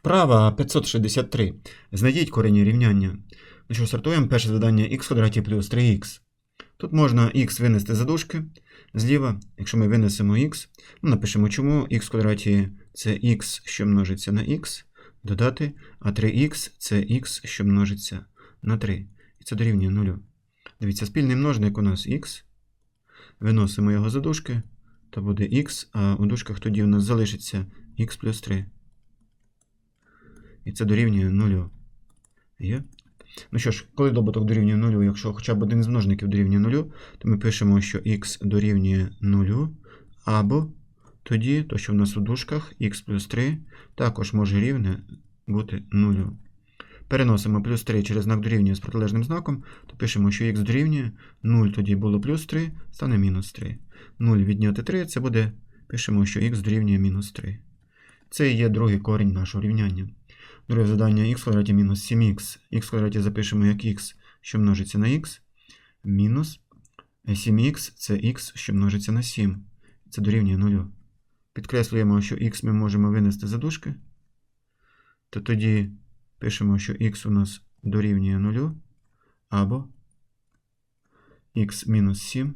Вправа 563. Знайдіть корені рівняння. Ну що, стартуємо. Перше завдання х квадраті плюс 3х. Тут можна х винести за дужки. Зліва, якщо ми винесемо х, ну, напишемо чому х квадраті це х, що множиться на х, додати, а 3х це х, що множиться на 3. І це дорівнює 0. Дивіться, спільний множник у нас х. Виносимо його за дужки, то буде х, а у дужках тоді у нас залишиться х плюс 3. І це дорівнює 0. Є? Ну що ж, коли добуток дорівнює 0, якщо хоча б один з множників дорівнює 0, то ми пишемо, що х дорівнює 0, або тоді, то що в нас у дужках х плюс 3 також може рівне бути 0. Переносимо плюс 3 через знак дорівнює з протилежним знаком, то пишемо, що х дорівнює 0, тоді було плюс 3, стане мінус 3. 0 відняти 3, це буде, пишемо, що х дорівнює мінус 3. Це і є другий корінь нашого рівняння. Друге завдання х квадраті мінус 7х. х квадраті запишемо як х, що множиться на х, мінус 7х це х, що множиться на 7. Це дорівнює 0. Підкреслюємо, що х ми можемо винести за дужки. То тоді пишемо, що х у нас дорівнює 0, або х мінус 7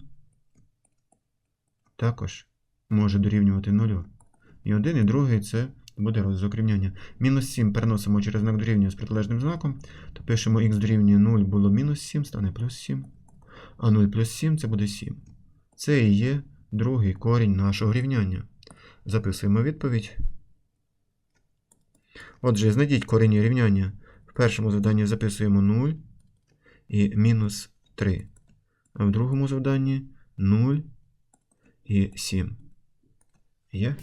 також може дорівнювати 0. І один, і другий це буде розв'язок рівняння. Мінус 7 переносимо через знак дорівнює з протилежним знаком, то пишемо х дорівнює 0 було мінус 7, стане плюс 7. А 0 плюс 7 це буде 7. Це і є другий корінь нашого рівняння. Записуємо відповідь. Отже, знайдіть корінь рівняння. В першому завданні записуємо 0 і мінус 3. А в другому завданні 0 і 7. Є?